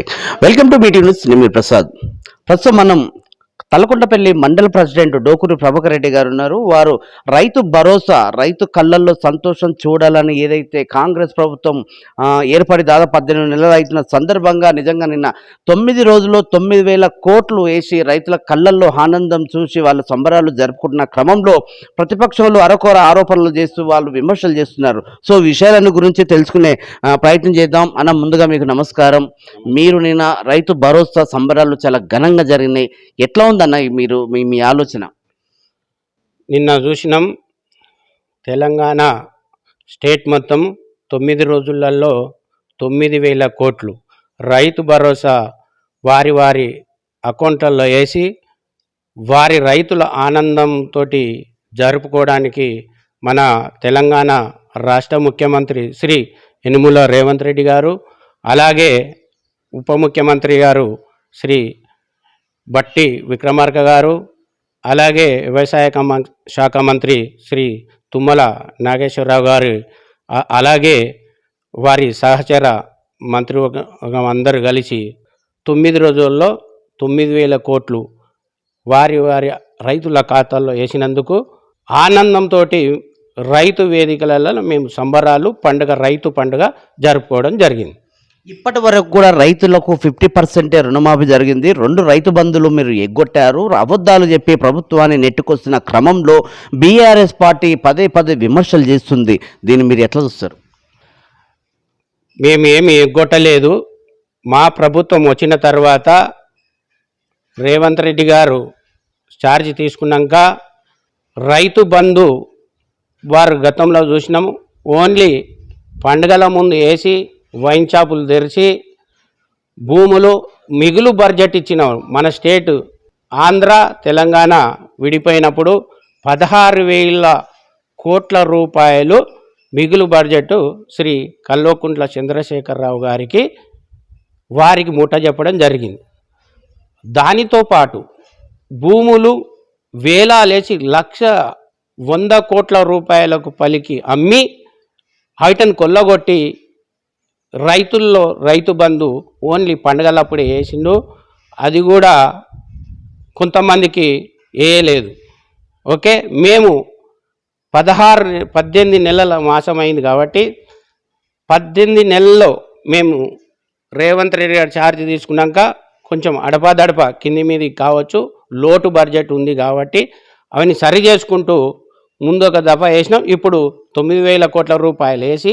Tech welcome to meeting news నేను ప్రసాద్. ప్రస్తుతం మనం తలకొండపల్లి మండల ప్రెసిడెంట్ డోకూరు ప్రభాకర్ రెడ్డి గారు ఉన్నారు. వారు రైతు భరోసా రైతు కళ్ళల్లో సంతోషం చూడాలని ఏదైతే కాంగ్రెస్ ప్రభుత్వం ఏర్పడి దాదాపు పద్దెనిమిది నెలలు అవుతున్న సందర్భంగా నిజంగా నిన్న తొమ్మిది రోజుల్లో తొమ్మిది వేల కోట్లు వేసి రైతుల కళ్ళల్లో ఆనందం చూసి వాళ్ళ సంబరాలు జరుపుకుంటున్న క్రమంలో ప్రతిపక్షంలో అరకొర ఆరోపణలు చేస్తూ వాళ్ళు విమర్శలు చేస్తున్నారు. సో విషయాలను గురించి తెలుసుకునే ప్రయత్నం చేద్దాం. అన్న ముందుగా మీకు నమస్కారం. మీరు నిన్న రైతు భరోసా సంబరాలు చాలా ఘనంగా జరిగినాయి. ఎట్లా ఉంది? ఈ మీరు మీ మీ ఆలోచన? నిన్న చూసినాం తెలంగాణ స్టేట్ మొత్తం తొమ్మిది రోజులలో తొమ్మిది వేల కోట్లు. రైతు భరోసా వారి వారి అకౌంట్లలో వేసి వారి రైతుల ఆనందంతో జరుపుకోవడానికి మన తెలంగాణ రాష్ట్ర ముఖ్యమంత్రి శ్రీ యనుముల రేవంత్ రెడ్డి గారు అలాగే ఉప ముఖ్యమంత్రి గారు శ్రీ బట్టి విక్రమార్క గారు అలాగే వ్యవసాయ శాఖ మంత్రి శ్రీ తుమ్మల నాగేశ్వరరావు గారు అలాగే వారి సహచర మంత్రివర్గం అందరూ కలిసి తొమ్మిది రోజుల్లో తొమ్మిది వేల కోట్లు వారి వారి రైతుల ఖాతాల్లో వేసినందుకు ఆనందంతో రైతు వేదికలలో మేము సంబరాలు పండుగ రైతు పండుగ జరుపుకోవడం జరిగింది. ఇప్పటి వరకు కూడా రైతులకు ఫిఫ్టీ పర్సెంటే రుణమాఫీ జరిగింది. రెండు రైతు బంధులు మీరు ఎగ్గొట్టారు. అబద్ధాలు చెప్పి ప్రభుత్వాన్ని నెట్టుకొస్తున్న క్రమంలో బీఆర్ఎస్ పార్టీ పదే పదే విమర్శలు చేస్తుంది. దీన్ని మీరు ఎట్లా చూస్తారు? మేము ఏమి ఎగ్గొట్టలేదు. మా ప్రభుత్వం వచ్చిన తర్వాత రేవంత్ రెడ్డి గారు ఛార్జ్ తీసుకున్నాక రైతు బంధు వారు గతంలో చూసినాము. ఓన్లీ పండుగల ముందు వేసి వైన్ షాపులు తెరిచి భూములు మిగులు బడ్జెట్ ఇచ్చిన మన స్టేట్ ఆంధ్ర తెలంగాణ విడిపోయినప్పుడు పదహారు వేల కోట్ల రూపాయలు మిగులు బడ్జెట్ శ్రీ కల్లోకుంట్ల చంద్రశేఖరరావు గారికి వారికి మూట చెప్పడం జరిగింది. దానితో పాటు భూములు వేలాలేసి లక్ష వంద కోట్ల రూపాయలకు పలికి అమ్మి హైటన్ కొల్లగొట్టి రైతుల్లో రైతు బంధు ఓన్లీ పండగలప్పుడు వేసిండు అది కూడా కొంతమందికి వేయలేదు. ఓకే? మేము పదహారు పద్దెనిమిది నెలల మాసమైంది కాబట్టి పద్దెనిమిది నెలల్లో మేము రేవంత్ రెడ్డి గారు ఛార్జ్ తీసుకున్నాక కొంచెం అడపాదడప కింది మీది కావచ్చు లోటు బడ్జెట్ ఉంది కాబట్టి అవన్నీ సరి చేసుకుంటూ ముందు ఒక దఫా వేసినాం. ఇప్పుడు తొమ్మిది వేల కోట్ల రూపాయలు వేసి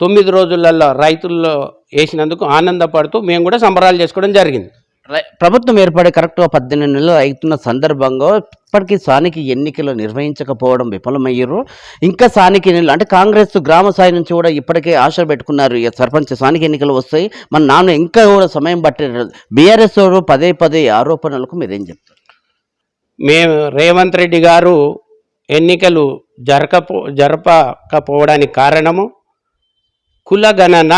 తొమ్మిది రోజులలో రైతుల్లో వేసినందుకు ఆనందపడుతూ మేము కూడా సంబరాలు చేసుకోవడం జరిగింది. రై- ప్రభుత్వం ఏర్పడి కరెక్ట్గా పద్దెనిమిది నెలలు అవుతున్న సందర్భంగా ఇప్పటికీ స్థానిక ఎన్నికలు నిర్వహించకపోవడం విఫలమయ్యారు. ఇంకా స్థానిక ఎన్నికలు అంటే కాంగ్రెస్ గ్రామ స్థాయి నుంచి కూడా ఇప్పటికే ఆశ పెట్టుకున్నారు. ఇక సర్పంచ్ స్థానిక ఎన్నికలు వస్తాయి. మన నాన్న ఇంకా కూడా సమయం పట్టే బీఆర్ఎస్ పదే పదే ఆరోపణలకు మీరేం చెప్తారు? మేము రేవంత్ రెడ్డి గారు ఎన్నికలు జరకపో జరపకపోవడానికి కారణము కులగణన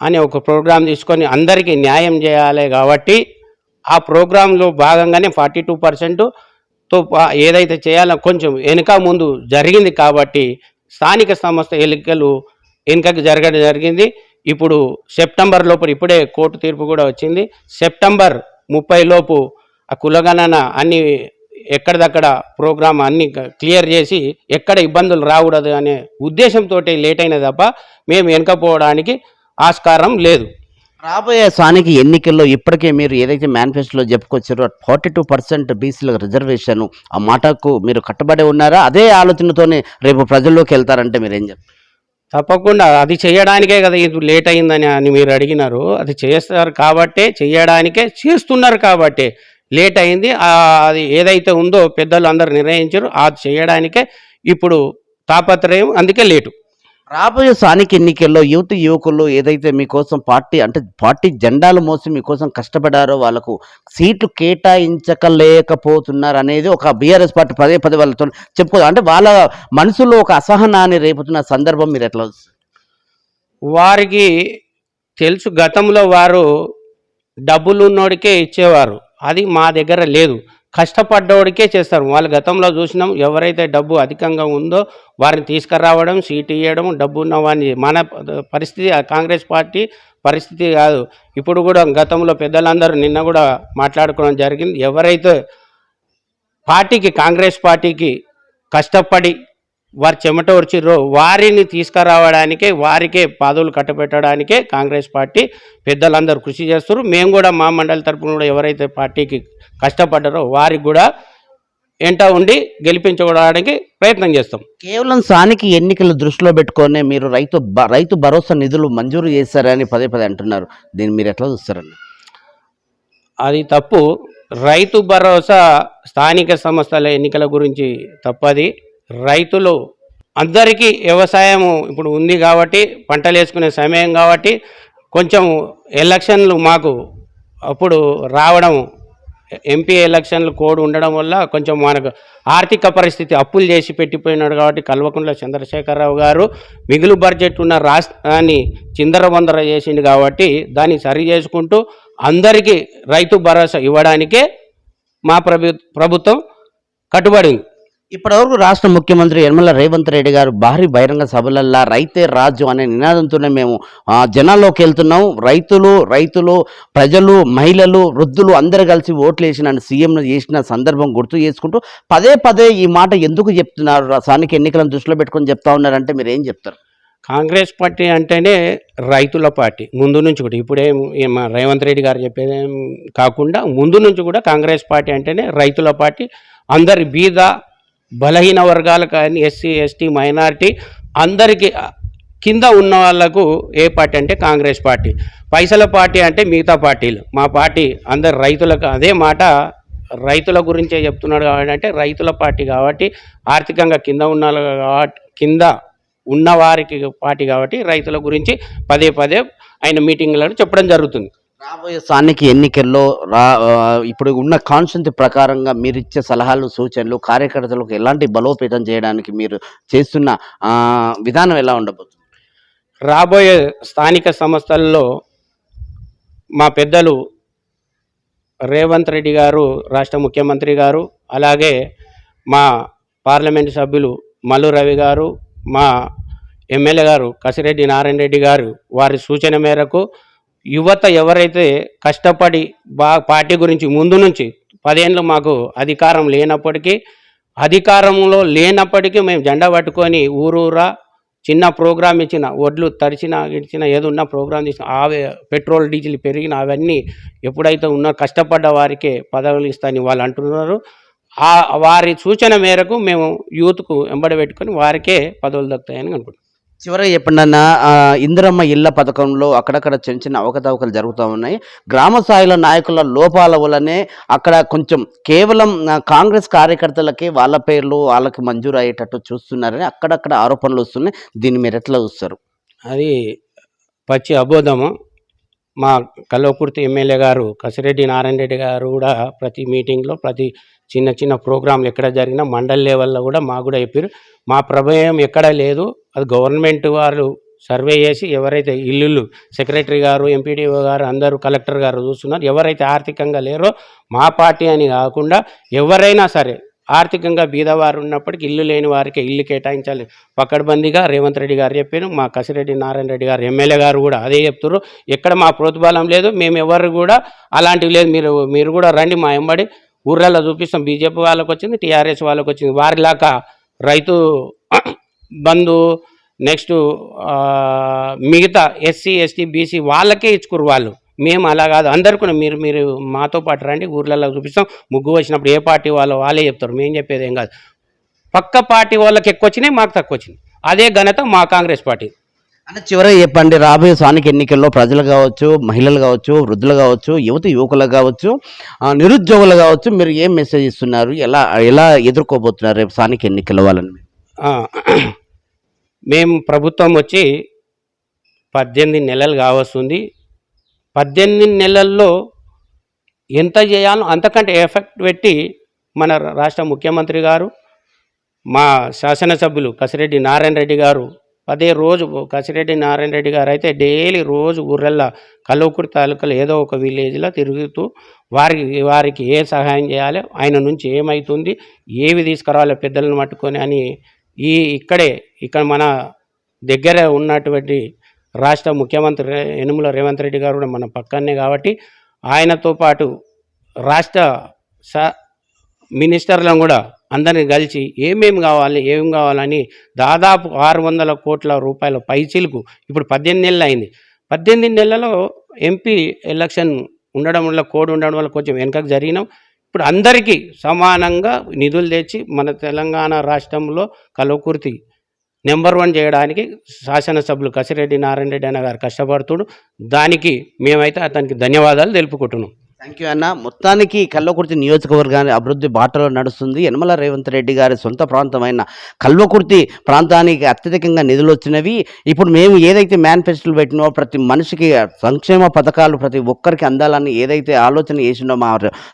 అనే ఒక ప్రోగ్రాం తీసుకొని అందరికీ న్యాయం చేయాలి కాబట్టి ఆ ప్రోగ్రాంలో భాగంగానే ఫార్టీ టూ పర్సెంట్తో ఏదైతే చేయాలో కొంచెం వెనుక ముందు జరిగింది కాబట్టి స్థానిక సంస్థ ఎన్నికలు వెనుకకు జరగడం జరిగింది. ఇప్పుడు సెప్టెంబర్ లోపు ఇప్పుడే కోర్టు తీర్పు కూడా వచ్చింది. సెప్టెంబర్ ముప్పై లోపు ఆ కులగణన అన్ని ఎక్కడిదక్కడ ప్రోగ్రామ్ అన్ని క్లియర్ చేసి ఎక్కడ ఇబ్బందులు రాకూడదు అనే ఉద్దేశంతో లేట్ అయిన తప్ప మేము వెనకపోవడానికి ఆస్కారం లేదు. రాబోయే స్థానిక ఎన్నికల్లో ఇప్పటికే మీరు ఏదైతే మేనిఫెస్టోలో చెప్పుకొచ్చారో ఫార్టీ టూ పర్సెంట్ బీసీలకు రిజర్వేషన్ ఆ మాటకు మీరు కట్టుబడి ఉన్నారా? అదే ఆలోచనతోనే రేపు ప్రజల్లోకి వెళ్తారంటే మీరు ఏం చెప్తారు తప్పకుండా అది చేయడానికే కదా ఇది లేట్ అయిందని అని మీరు అడిగినారు. అది చేస్తారు కాబట్టే చేయడానికే చేస్తున్నారు కాబట్టే. లేట్ అయింది. అది ఏదైతే ఉందో పెద్దలు అందరు నిర్ణయించారు. అది చేయడానికే ఇప్పుడు తాపత్రయం అందుకే లేటు. రాబోయే స్థానిక ఎన్నికల్లో యువత యువకులు ఏదైతే మీకోసం పార్టీ అంటే పార్టీ జెండాలు మోసి మీకోసం కష్టపడారో వాళ్ళకు సీట్లు కేటాయించకలేకపోతున్నారు అనేది ఒక బీఆర్ఎస్ పార్టీ పదే పదే వాళ్ళతో చెప్పుకో అంటే వాళ్ళ మనసులో ఒక అసహనాన్ని రేపుతున్న సందర్భం మీరు ఎట్లా? వారికి తెలుసు గతంలో వారు డబ్బులు ఉన్నోడికే ఇచ్చేవారు. అది మా దగ్గర లేదు. కష్టపడ్డోడికే చేస్తారు. వాళ్ళు గతంలో చూసినాం ఎవరైతే డబ్బు అధికంగా ఉందో వారిని తీసుకురావడం సీట్ ఇవ్వడం డబ్బు ఉన్న వారిని మన పరిస్థితి కాంగ్రెస్ పార్టీ పరిస్థితి కాదు. ఇప్పుడు కూడా గతంలో పెద్దలందరూ నిన్న కూడా మాట్లాడుకోవడం జరిగింది. ఎవరైతే పార్టీకి కాంగ్రెస్ పార్టీకి కష్టపడి వారి చెమట వచ్చిర్రో వారిని తీసుకురావడానికే వారికే పదవులు కట్టబెట్టడానికే కాంగ్రెస్ పార్టీ పెద్దలందరూ కృషి చేస్తారు మేము కూడా మా మండలి తరపున కూడా ఎవరైతే పార్టీకి కష్టపడ్డారో వారికి కూడా ఎంట ఉండి గెలిపించుకోవడానికి ప్రయత్నం చేస్తాం. కేవలం స్థానిక ఎన్నికలు దృష్టిలో పెట్టుకొని మీరు రైతు రైతు భరోసా నిధులు మంజూరు చేశారని పదే పదే అంటున్నారు. దీన్ని మీరు ఎట్లా చూస్తారన్న? అది తప్పు. రైతు భరోసా స్థానిక సంస్థల ఎన్నికల గురించి తప్పది. రైతులు అందరికీ వ్యవసాయం ఇప్పుడు ఉంది కాబట్టి పంటలు వేసుకునే సమయం కాబట్టి కొంచెం ఎలక్షన్లు మాకు అప్పుడు రావడం ఎంపీ ఎలక్షన్లు కోడ్ ఉండడం వల్ల కొంచెం మనకు ఆర్థిక పరిస్థితి అప్పులు చేసి పెట్టిపోయినాడు కాబట్టి కల్వకుంట్ల చంద్రశేఖరరావు గారు మిగులు బడ్జెట్ ఉన్న రాష్ట్రాన్ని చిందరవందర చేసిండు కాబట్టి దాన్ని సరి చేసుకుంటూ అందరికీ రైతు భరోసా ఇవ్వడానికే మా ప్రభు ప్రభుత్వం కట్టుబడింది. ఇప్పటివరకు రాష్ట్ర ముఖ్యమంత్రి యనమల రేవంత్ రెడ్డి గారు భారీ బహిరంగ సభలల్లా రైతే రాజు అనే నినాదంతోనే మేము ఆ, జనాల్లోకి వెళ్తున్నాం. రైతులు రైతులు ప్రజలు మహిళలు వృద్ధులు అందరు కలిసి ఓట్లు వేసిన సీఎంను చేసిన సందర్భం గుర్తు చేసుకుంటూ పదే పదే ఈ మాట ఎందుకు చెప్తున్నారు? స్థానిక ఎన్నికలను దృష్టిలో పెట్టుకొని చెప్తా ఉన్నారంటే మీరు ఏం చెప్తారు? కాంగ్రెస్ పార్టీ అంటేనే రైతుల పార్టీ ముందు నుంచి కూడా. ఇప్పుడేం మా రేవంత్ రెడ్డి గారు చెప్పేదేం కాకుండా ముందు నుంచి కూడా కాంగ్రెస్ పార్టీ అంటేనే రైతుల పార్టీ. అందరి బీద బలహీన వర్గాలు కానీ ఎస్సీ ఎస్టీ మైనారిటీ అందరికీ కింద ఉన్న వాళ్ళకు ఏ పార్టీ అంటే కాంగ్రెస్ పార్టీ. పైసల పార్టీ అంటే మిగతా పార్టీలు. మా పార్టీ అందరు రైతులకు అదే మాట రైతుల గురించే చెప్తున్నాడు కాబట్టి అంటే రైతుల పార్టీ కాబట్టి ఆర్థికంగా కింద ఉన్న వాళ్ళు కాబట్టి కింద ఉన్న వారికి పార్టీ కాబట్టి రైతుల గురించి పదే పదే ఆయన మీటింగ్లను చెప్పడం జరుగుతుంది. రాబోయే స్థానిక ఎన్నికల్లో రా ఇప్పుడు ఉన్న కాన్స్టెంట్ ప్రకారంగా మీరు ఇచ్చే సలహాలు సూచనలు కార్యకర్తలకు ఎలాంటి బలోపేతం చేయడానికి మీరు చేస్తున్న విధానం ఎలా ఉండబోతుంది? రాబోయే స్థానిక సంస్థల్లో మా పెద్దలు రేవంత్ రెడ్డి గారు రాష్ట్ర ముఖ్యమంత్రి గారు అలాగే మా పార్లమెంటు సభ్యులు మల్లు రవి గారు మా ఎమ్మెల్యే గారు కసిరెడ్డి నారాయణ రెడ్డి గారు వారి సూచన మేరకు యువత ఎవరైతే కష్టపడి బా పార్టీ గురించి ముందు నుంచి పదేళ్ళు మాకు అధికారం లేనప్పటికీ అధికారంలో లేనప్పటికీ మేము జెండా పట్టుకొని ఊరూరా చిన్న ప్రోగ్రామ్ ఇచ్చిన ఒడ్లు తడిచిన ఇచ్చిన ఏదున్నా ప్రోగ్రామ్ చేసిన ఆవే పెట్రోల్ డీజిల్ పెరిగిన అవన్నీ ఎప్పుడైతే ఉన్న కష్టపడ్డ వారికే పదవులు ఇస్తాయని వాళ్ళు అంటున్నారు. ఆ వారి సూచన మేరకు మేము యూత్కు వెంబడి పెట్టుకొని వారికే పదవులు దక్కుతాయని అనుకుంటున్నాం. చివరగా చెప్పండి అన్న ఇందిరమ్మ ఇళ్ళ పథకంలో అక్కడక్కడ చిన్న చిన్న అవకతవకలు జరుగుతూ ఉన్నాయి. గ్రామ స్థాయిలో నాయకుల లోపాల వల్లనే అక్కడ కొంచెం కేవలం కాంగ్రెస్ కార్యకర్తలకే వాళ్ళ పేర్లు వాళ్ళకి మంజూరు అయ్యేటట్టు చూస్తున్నారని అక్కడక్కడ ఆరోపణలు వస్తున్నాయి. దీన్ని మీరు ఎట్లా చూస్తారు? అది పచ్చి అబోధము. మా కల్వకుర్తి ఎమ్మెల్యే గారు కసిరెడ్డి నారాయణ రెడ్డి గారు కూడా ప్రతి మీటింగ్లో ప్రతి చిన్న చిన్న ప్రోగ్రాంలు ఎక్కడ జరిగినా మండల్ లెవెల్లో కూడా మాకు కూడా చెప్పారు మా ప్రమేయం ఎక్కడ లేదు. అది గవర్నమెంట్ వారు సర్వే చేసి ఎవరైతే ఇల్లులు సెక్రటరీ గారు ఎంపీడీఓ గారు అందరూ కలెక్టర్ గారు చూస్తున్నారు. ఎవరైతే ఆర్థికంగా లేరో మా పార్టీ అని కాకుండా ఎవరైనా సరే ఆర్థికంగా బీదవారు ఉన్నప్పటికీ ఇల్లు లేని వారికి ఇల్లు కేటాయించాలి. పకడ్బందీగా రేవంత్ రెడ్డి గారు చెప్పారు. మా కసిరెడ్డి నారాయణ రెడ్డి గారు ఎమ్మెల్యే గారు కూడా అదే చెప్తున్నారు ఎక్కడ మా ప్రోత్బలం లేదు. మేము ఎవరు కూడా అలాంటివి లేదు. మీరు మీరు కూడా రండి మా ఎంబడి ఊర్లలో చూపిస్తాం. బీజేపీ వాళ్ళకి వచ్చింది టీఆర్ఎస్ వాళ్ళకి వచ్చింది వారిలాగా రైతు బంధు నెక్స్ట్ మిగతా ఎస్సీ ఎస్టీ బీసీ వాళ్ళకే ఇచ్చుకురు వాళ్ళు. మేము అలా కాదు. అందరు కూడా మీరు మీరు మాతో పాటు రండి. ఊర్లలో చూపిస్తాం. ముగ్గు వచ్చినప్పుడు ఏ పార్టీ వాళ్ళు వాళ్ళే చెప్తారు. మేము చెప్పేది ఏం కాదు. పక్క పార్టీ వాళ్ళకి ఎక్కువ వచ్చినాయి మాకు తక్కువ వచ్చింది అదే ఘనత మా కాంగ్రెస్ పార్టీ. అంటే చివరగా చెప్పండి రాబోయే స్థానిక ఎన్నికల్లో ప్రజలు కావచ్చు మహిళలు కావచ్చు వృద్ధులు కావచ్చు యువత యువకులు కావచ్చు ఆ, నిరుద్యోగులు కావచ్చు మీరు ఏం మెసేజ్ ఇస్తున్నారు? ఎలా ఎలా ఎదుర్కోబోతున్నారు రేపు స్థానిక ఎన్నికల వాళ్ళని? మేము ప్రభుత్వం వచ్చి పద్దెనిమిది నెలలు కావస్తుంది. పద్దెనిమిది నెలల్లో ఎంత చేయాలో అంతకంటే ఎఫెక్ట్ పెట్టి మన రాష్ట్ర ముఖ్యమంత్రి గారు మా శాసనసభ్యులు కసిరెడ్డి నారాయణ రెడ్డి గారు అదే రోజు కసిరెడ్డి నారాయణ రెడ్డి గారు అయితే డైలీ రోజు ఊర్లల్లో కల్వకుర్తి తాలూకాలో ఏదో ఒక విలేజ్లో తిరుగుతూ వారికి వారికి ఏ సహాయం చేయాలి ఆయన నుంచి ఏమవుతుంది ఏవి తీసుకురావాలి పెద్దలను పట్టుకొని అని ఈ ఇక్కడే ఇక్కడ మన దగ్గర ఉన్నటువంటి రాష్ట్ర ముఖ్యమంత్రి రే- యనుమల రేవంత్ రెడ్డి గారు కూడా మన పక్కనే కాబట్టి ఆయనతో పాటు రాష్ట్ర స మినిస్టర్లను కూడా అందరిని కలిసి ఏమేమి కావాలి ఏం కావాలని దాదాపు ఆరు వందల కోట్ల రూపాయల పైచీలకు ఇప్పుడు పద్దెనిమిది నెలలు అయింది. పద్దెనిమిది నెలలలో ఎంపీ ఎలక్షన్ ఉండడం వల్ల కోడ్ ఉండడం వల్ల కొంచెం వెనకకు జరిగినాం. ఇప్పుడు అందరికీ సమానంగా నిధులు తెచ్చి మన తెలంగాణ రాష్ట్రంలో కలవకుర్తి నెంబర్ వన్ చేయడానికి శాసనసభ్యులు కసిరెడ్డి నారాయణ రెడ్డి అన్న గారు కష్టపడుతుడు. దానికి మేమైతే అతనికి ధన్యవాదాలు తెలుపుకుంటున్నాం. థ్యాంక్ యూ అన్న. మొత్తానికి కల్వకుర్తి నియోజకవర్గాన్ని అభివృద్ధి బాటలో నడుస్తుంది. యనమల రేవంత్ రెడ్డి గారి సొంత ప్రాంతమైన కల్వకుర్తి ప్రాంతానికి అత్యధికంగా నిధులు వచ్చినవి. ఇప్పుడు మేము ఏదైతే మేనిఫెస్టోలు పెట్టినో ప్రతి మనిషికి సంక్షేమ పథకాలు ప్రతి ఒక్కరికి అందాలని ఏదైతే ఆలోచన చేసినో మా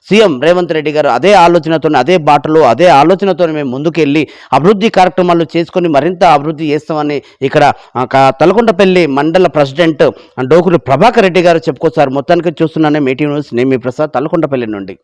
సీఎం రేవంత్ రెడ్డి గారు అదే ఆలోచనతో అదే బాటలో అదే ఆలోచనతో మేము ముందుకెళ్ళి అభివృద్ధి కార్యక్రమాలు చేసుకొని మరింత అభివృద్ధి చేస్తామని ఇక్కడ ఆ, తలకొండపల్లి మండల ప్రెసిడెంట్ డోకులు ప్రభాకర్ రెడ్డి గారు చెప్పుకొచ్చారు. మొత్తానికి చూస్తున్నానే మీటింగ్ న్యూస్ నేను మీ ప్రసాద్ తలకొండపల్లి నుండి.